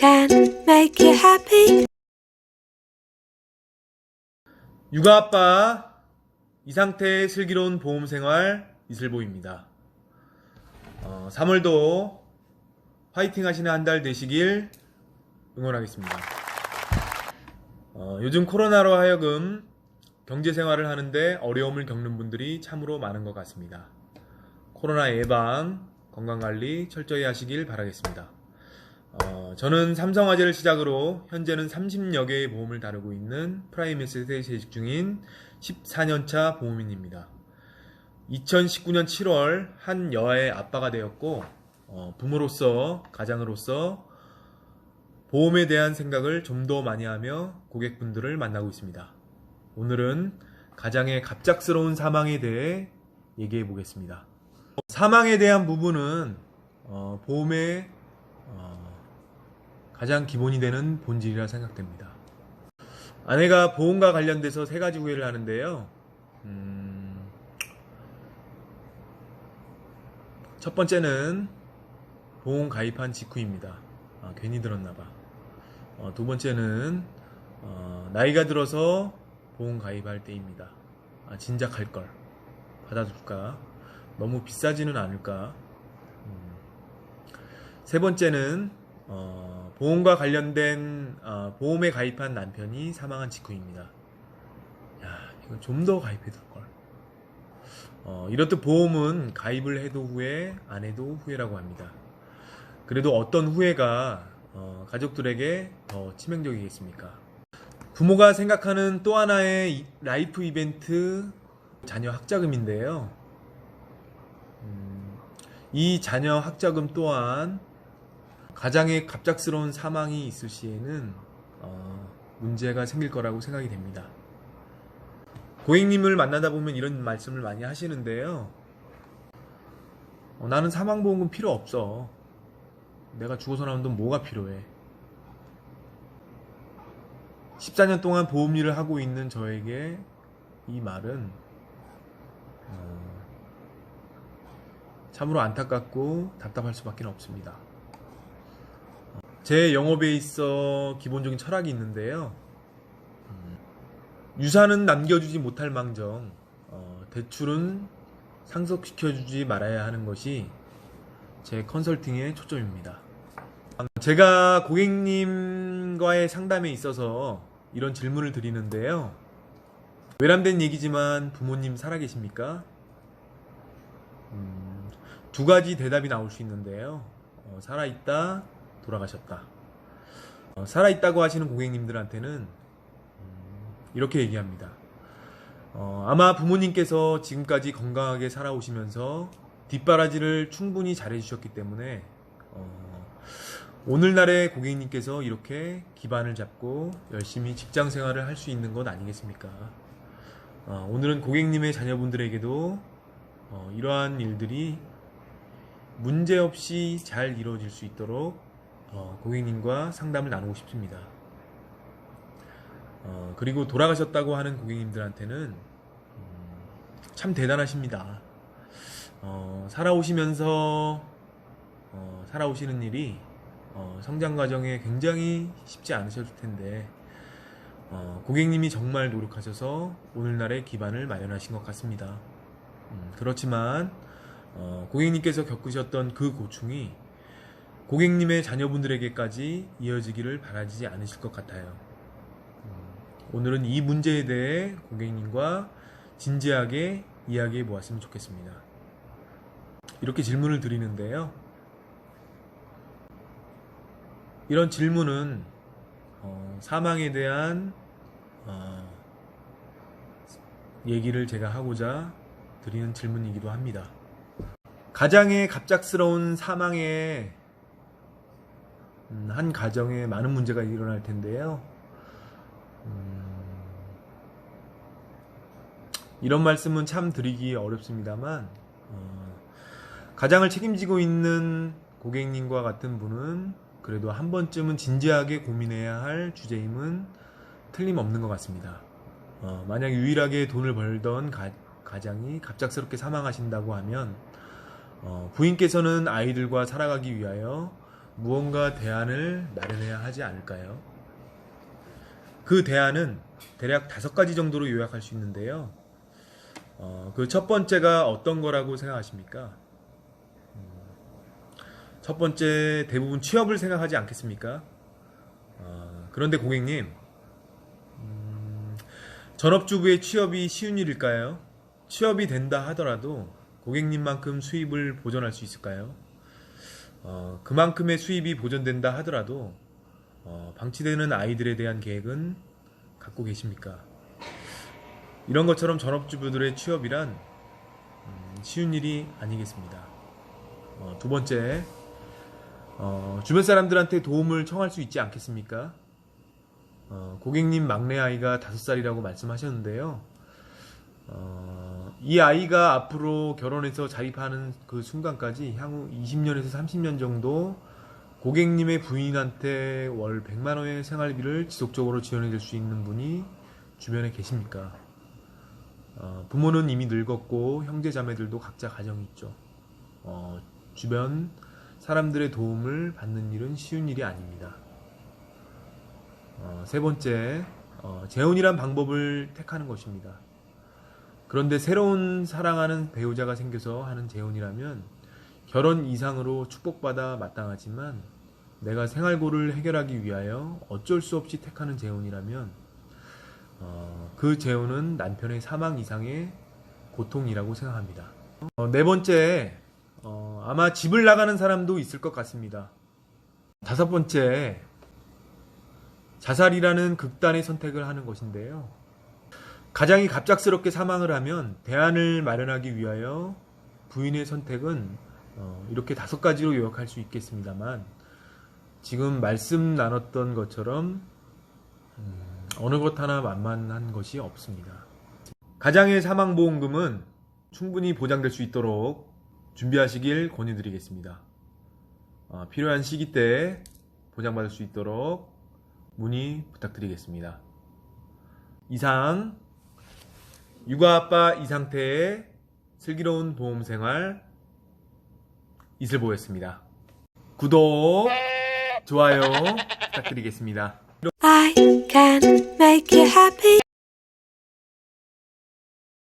can make you happy. 육아 아빠 이 상태의 슬기로운 보험 생활 이슬보입니다. 어, 3월도 화이팅 하시는 한 달 되시길 응원하겠습니다. 어, 요즘 코로나로 하여금 경제 생활을 하는데 어려움을 겪는 분들이 참으로 많은 것 같습니다. 코로나 예방, 건강 관리 철저히 하시길 바라겠습니다. 어, 저는 삼성화재를 시작으로 현재는 30여 개의 보험을 다루고 있는 프라임 에셋에 재직 중인 14년차 보험인입니다. 2019년 7월 한 여아의 아빠가 되었고 어, 부모로서 가장으로서 보험에 대한 생각을 좀 더 많이 하며 고객분들을 만나고 있습니다. 오늘은 가장의 갑작스러운 사망에 대해 얘기해 보겠습니다. 사망에 대한 부분은 어, 보험의 어, 가장 기본이 되는 본질이라 생각됩니다. 아내가 보험과 관련돼서 세 가지 후회를 하는데요. 음, 첫 번째는 보험 가입한 직후입니다. 아, 괜히 들었나봐. 어, 두 번째는 어, 나이가 들어서 보험 가입할 때입니다. 아, 진작 할 걸. 받아둘까? 너무 비싸지는 않을까? 음. 세 번째는 어, 보험과 관련된 어, 보험에 가입한 남편이 사망한 직후입니다. 야, 이거 좀더 가입해 둘 걸. 어, 이렇듯 보험은 가입을 해도 후회, 안 해도 후회라고 합니다. 그래도 어떤 후회가 어, 가족들에게 더 치명적이겠습니까? 부모가 생각하는 또 하나의 이- 라이프 이벤트 자녀 학자금인데요. 음, 이 자녀 학자금 또한 가장의 갑작스러운 사망이 있을 시에는 어, 문제가 생길 거라고 생각이 됩니다. 고객님을 만나다 보면 이런 말씀을 많이 하시는데요. 어, 나는 사망보험금 필요 없어. 내가 죽어서 나온 돈 뭐가 필요해? 14년 동안 보험 일을 하고 있는 저에게 이 말은 어, 참으로 안타깝고 답답할 수밖에 없습니다. 제 영업에 있어 기본적인 철학이 있는데요. 음, 유산은 남겨주지 못할 망정 어, 대출은 상속시켜주지 말아야 하는 것이 제 컨설팅의 초점입니다. 제가 고객님과의 상담에 있어서 이런 질문을 드리는데요. 외람된 얘기지만 부모님 살아계십니까? 음, 두 가지 대답이 나올 수 있는데요. 어, 살아있다, 돌아가셨다. 어, 살아있다고 하시는 고객님들한테는 음, 이렇게 얘기합니다. 어, 아마 부모님께서 지금까지 건강하게 살아오시면서 뒷바라지를 충분히 잘해주셨기 때문에 어, 오늘날의 고객님께서 이렇게 기반을 잡고 열심히 직장 생활을 할 수 있는 것 아니겠습니까? 어, 오늘은 고객님의 자녀분들에게도 어, 이러한 일들이 문제없이 잘 이루어질 수 있도록 어, 고객님과 상담을 나누고 싶습니다. 어, 그리고 돌아가셨다고 하는 고객님들한테는 음, 참 대단하십니다. 어, 살아오시면서 어, 살아오시는 일이 어, 성장 과정에 굉장히 쉽지 않으셨을 텐데 어, 고객님이 정말 노력하셔서 오늘날의 기반을 마련하신 것 같습니다. 음, 그렇지만 어, 고객님께서 겪으셨던 그 고충이 고객님의 자녀분들에게까지 이어지기를 바라지 않으실 것 같아요. 음, 오늘은 이 문제에 대해 고객님과 진지하게 이야기해 보았으면 좋겠습니다. 이렇게 질문을 드리는데요. 이런 질문은 어, 사망에 대한 어, 얘기를 제가 하고자 드리는 질문이기도 합니다. 가장의 갑작스러운 사망에 음, 한 가정에 많은 문제가 일어날 텐데요. 음, 이런 말씀은 참 드리기 어렵습니다만 어, 가장을 책임지고 있는 고객님과 같은 분은 그래도 한 번쯤은 진지하게 고민해야 할 주제임은 틀림없는 것 같습니다. 어, 만약 유일하게 돈을 벌던 가, 가장이 갑작스럽게 사망하신다고 하면 어, 부인께서는 아이들과 살아가기 위하여 무언가 대안을 마련해야 하지 않을까요? 그 대안은 대략 다섯 가지 정도로 요약할 수 있는데요. 어, 그 첫 번째가 어떤 거라고 생각하십니까? 음, 첫 번째 대부분 취업을 생각하지 않겠습니까? 어, 그런데 고객님, 음, 전업주부의 취업이 쉬운 일일까요? 취업이 된다 하더라도 고객님만큼 수입을 보존할 수 있을까요? 어, 그만큼의 수입이 보존된다 하더라도 어, 방치되는 아이들에 대한 계획은 갖고 계십니까? 이런 것처럼 전업주부들의 취업이란 음, 쉬운 일이 아니겠습니다. 어, 두 번째, 어, 주변 사람들한테 도움을 청할 수 있지 않겠습니까? 어, 고객님 막내 아이가 다섯 살이라고 말씀하셨는데요. 어, 이 아이가 앞으로 결혼해서 자립하는 그 순간까지 향후 20년에서 30년 정도 고객님의 부인한테 월 100만 원의 생활비를 지속적으로 지원해 줄 수 있는 분이 주변에 계십니까? 어, 부모는 이미 늙었고 형제 자매들도 각자 가정이 있죠. 어, 주변 사람들의 도움을 받는 일은 쉬운 일이 아닙니다. 어, 세 번째, 어, 재혼이란 방법을 택하는 것입니다. 그런데 새로운 사랑하는 배우자가 생겨서 하는 재혼이라면 결혼 이상으로 축복받아 마땅하지만 내가 생활고를 해결하기 위하여 어쩔 수 없이 택하는 재혼이라면 어, 그 재혼은 남편의 사망 이상의 고통이라고 생각합니다. 어, 네 번째, 어, 아마 집을 나가는 사람도 있을 것 같습니다. 다섯 번째, 자살이라는 극단의 선택을 하는 것인데요. 가장이 갑작스럽게 사망을 하면 대안을 마련하기 위하여 부인의 선택은 어, 이렇게 다섯 가지로 요약할 수 있겠습니다만 지금 말씀 나눴던 것처럼 음, 어느 것 하나 만만한 것이 없습니다. 가장의 사망보험금은 충분히 보장될 수 있도록 준비하시길 권유드리겠습니다. 어, 필요한 시기 때 보장받을 수 있도록 문의 부탁드리겠습니다. 이상 육아아빠 이 상태의 슬기로운 보험생활 이슬보였습니다. 구독, 좋아요 부탁드리겠습니다. I can make you happy.